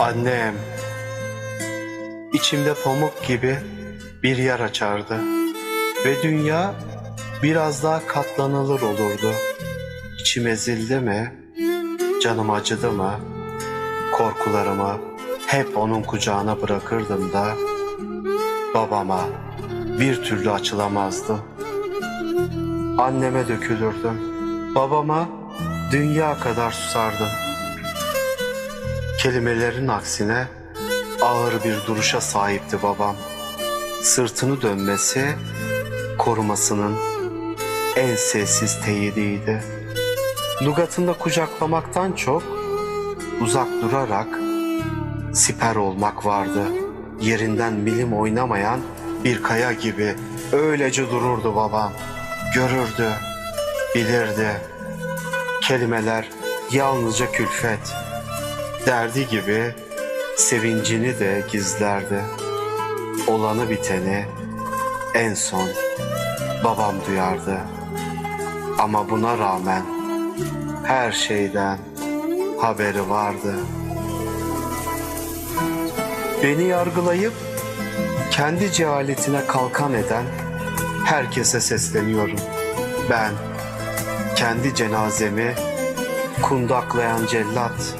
Annem içimde pamuk gibi bir yer açardı ve dünya biraz daha katlanılır olurdu. İçim ezildi mi, canım acıdı mı, korkularımı hep onun kucağına bırakırdım da babama bir türlü açılamazdı. Anneme dökülürdüm. Babama dünya kadar susardım. Kelimelerin aksine ağır bir duruşa sahipti babam. Sırtını dönmesi korumasının en sessiz teyidiydi. Lugatında kucaklamaktan çok uzak durarak siper olmak vardı. Yerinden milim oynamayan bir kaya gibi öylece dururdu babam. Görürdü, bilirdi. Kelimeler yalnızca külfet. Derdi gibi sevincini de gizlerdi. Olanı biteni en son babam duyardı. Ama buna rağmen her şeyden haberi vardı. Beni yargılayıp kendi cehaletine kalkan eden herkese sesleniyorum. Ben kendi cenazemi kundaklayan cellat,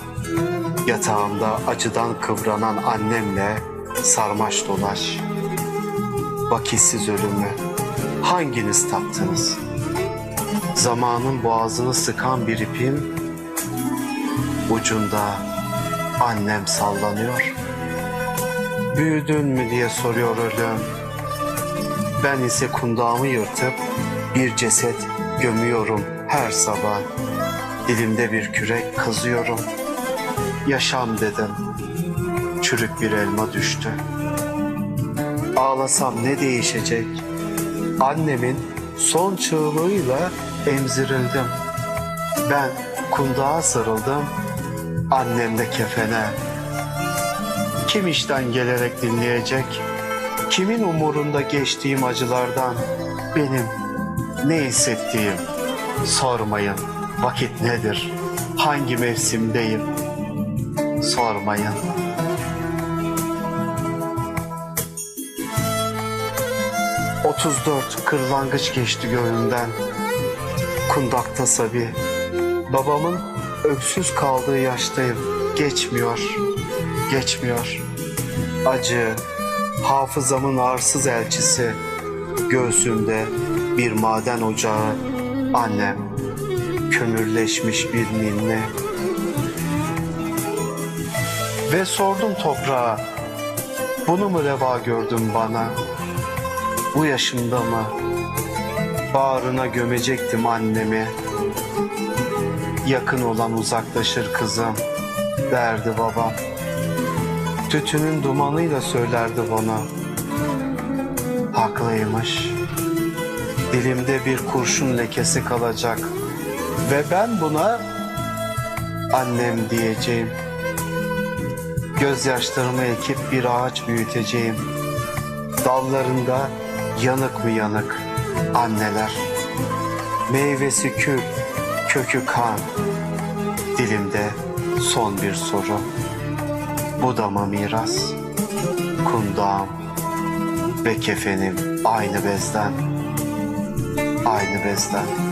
yatağımda acıdan kıvranan annemle sarmaş dolaş. Vakitsiz ölümü hanginiz tattınız? Zamanın boğazını sıkan bir ipim, ucunda annem sallanıyor. Büyüdün mü diye soruyor ölüm. Ben ise kundağımı yırtıp bir ceset gömüyorum her sabah. Dilimde bir kürek kazıyorum. Yaşam dedim. Çürük bir elma düştü. Ağlasam ne değişecek? Annemin son çığlığıyla emzirildim. Ben kundağa sarıldım. Annem de kefene. Kim işten gelerek dinleyecek? Kimin umurunda geçtiğim acılardan benim ne hissettiğim? Sormayın vakit nedir? Hangi mevsimdeyim? Sormayın. Otuz dört kırlangıç geçti gönlümden. Kundakta sabi. Babamın öksüz kaldığı yaştayım. Geçmiyor, geçmiyor. Acı, hafızamın arsız elçisi. Göğsümde bir maden ocağı. Annem, kömürleşmiş bir ninni. Ve sordum toprağa, bunu mu reva gördün bana? Bu yaşımda mı? Bağrına gömecektim annemi. Yakın olan uzaklaşır kızım, derdi babam. Tütünün dumanıyla söylerdi bana. Haklıymış. Dilimde bir kurşun lekesi kalacak. Ve ben buna annem diyeceğim. Gözyaşlarımı ekip bir ağaç büyüteceğim. Dallarında yanık mı yanık anneler. Meyvesi kül, kökü kan. Dilimde son bir soru. Bu da mı miras? Kundağım ve kefenim aynı bezden. Aynı bezden.